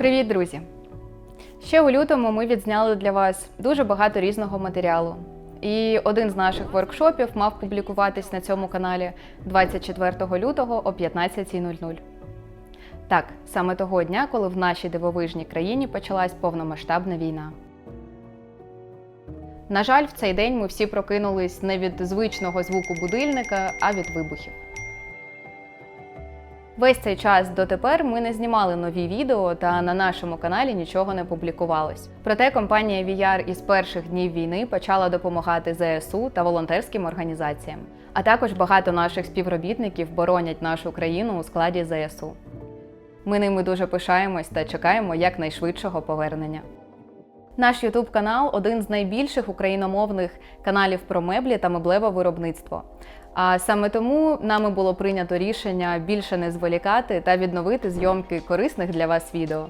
Привіт, друзі! Ще у лютому ми відзняли для вас дуже багато різного матеріалу. І один з наших воркшопів мав публікуватись на цьому каналі 24 лютого о 15.00. Так, саме того дня, коли в нашій дивовижній країні почалась повномасштабна війна. На жаль, в цей день ми всі прокинулись не від звичного звуку будильника, а від вибухів. Весь цей час дотепер ми не знімали нові відео та на нашому каналі нічого не публікувалось. Проте компанія VR із перших днів війни почала допомагати ЗСУ та волонтерським організаціям. А також багато наших співробітників боронять нашу країну у складі ЗСУ. Ми ними дуже пишаємось та чекаємо якнайшвидшого повернення. Наш YouTube канал один з найбільших україномовних каналів про меблі та меблеве виробництво. А саме тому нами було прийнято рішення більше не зволікати та відновити зйомки корисних для вас відео.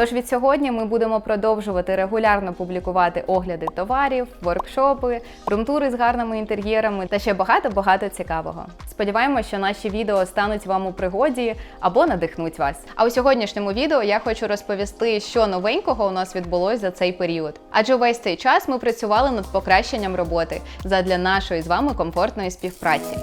Тож від сьогодні ми будемо продовжувати регулярно публікувати огляди товарів, воркшопи, румтури з гарними інтер'єрами та ще багато-багато цікавого. Сподіваємося, що наші відео стануть вам у пригоді або надихнуть вас. А у сьогоднішньому відео я хочу розповісти, що новенького у нас відбулось за цей період. Адже весь цей час ми працювали над покращенням роботи задля нашої з вами комфортної співпраці.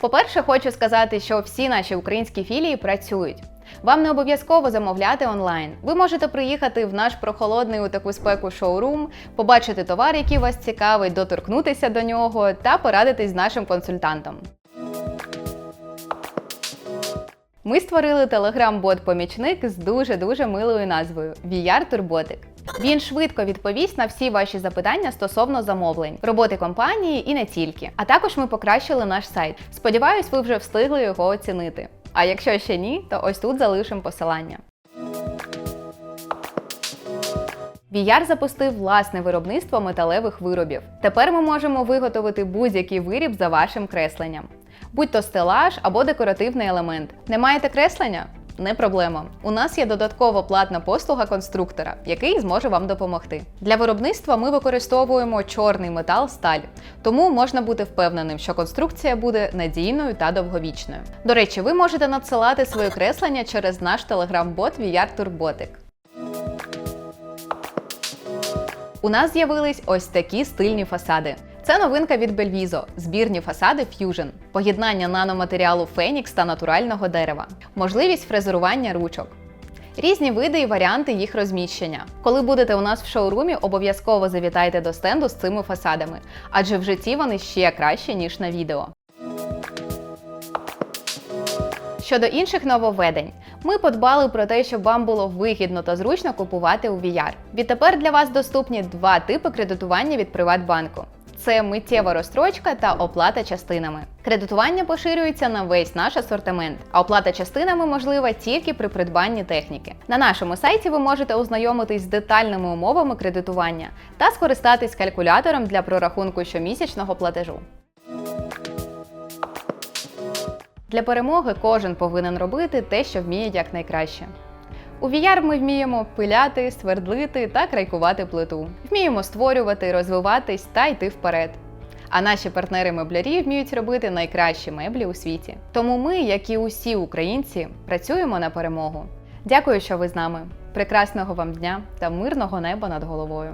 По-перше, хочу сказати, що всі наші українські філії працюють. Вам не обов'язково замовляти онлайн. Ви можете приїхати в наш прохолодний у таку спеку шоурум, побачити товар, який вас цікавить, доторкнутися до нього та порадитись з нашим консультантом. Ми створили телеграм-бот-помічник з дуже-дуже милою назвою VR Турботик. Він швидко відповість на всі ваші запитання стосовно замовлень, роботи компанії і не тільки. А також ми покращили наш сайт. Сподіваюсь, ви вже встигли його оцінити. А якщо ще ні, то ось тут залишимо посилання. VR запустив власне виробництво металевих виробів. Тепер ми можемо виготовити будь-який виріб за вашим кресленням, будь то стелаж або декоративний елемент. Не маєте креслення? Не проблема. У нас є додаткова платна послуга конструктора, який зможе вам допомогти. Для виробництва ми використовуємо чорний метал сталь, тому можна бути впевненим, що конструкція буде надійною та довговічною. До речі, ви можете надсилати своє креслення через наш телеграм-бот VR Turbotic. У нас з'явились ось такі стильні фасади. Це новинка від Belviso – збірні фасади Fusion, поєднання наноматеріалу Phoenix та натурального дерева, можливість фрезерування ручок. Різні види і варіанти їх розміщення. Коли будете у нас в шоурумі, обов'язково завітайте до стенду з цими фасадами, адже в житті вони ще краще, ніж на відео. Щодо інших нововведень, ми подбали про те, щоб вам було вигідно та зручно купувати у VR. Відтепер для вас доступні два типи кредитування від Приватбанку. Це миттєва розстрочка та оплата частинами. Кредитування поширюється на весь наш асортимент, а оплата частинами можлива тільки при придбанні техніки. На нашому сайті ви можете ознайомитись з детальними умовами кредитування та скористатись калькулятором для прорахунку щомісячного платежу. Для перемоги кожен повинен робити те, що вміє якнайкраще. У VR ми вміємо пиляти, свердлити та крайкувати плиту. Вміємо створювати, розвиватись та йти вперед. А наші партнери-меблярі вміють робити найкращі меблі у світі. Тому ми, як і усі українці, працюємо на перемогу. Дякую, що ви з нами. Прекрасного вам дня та мирного неба над головою.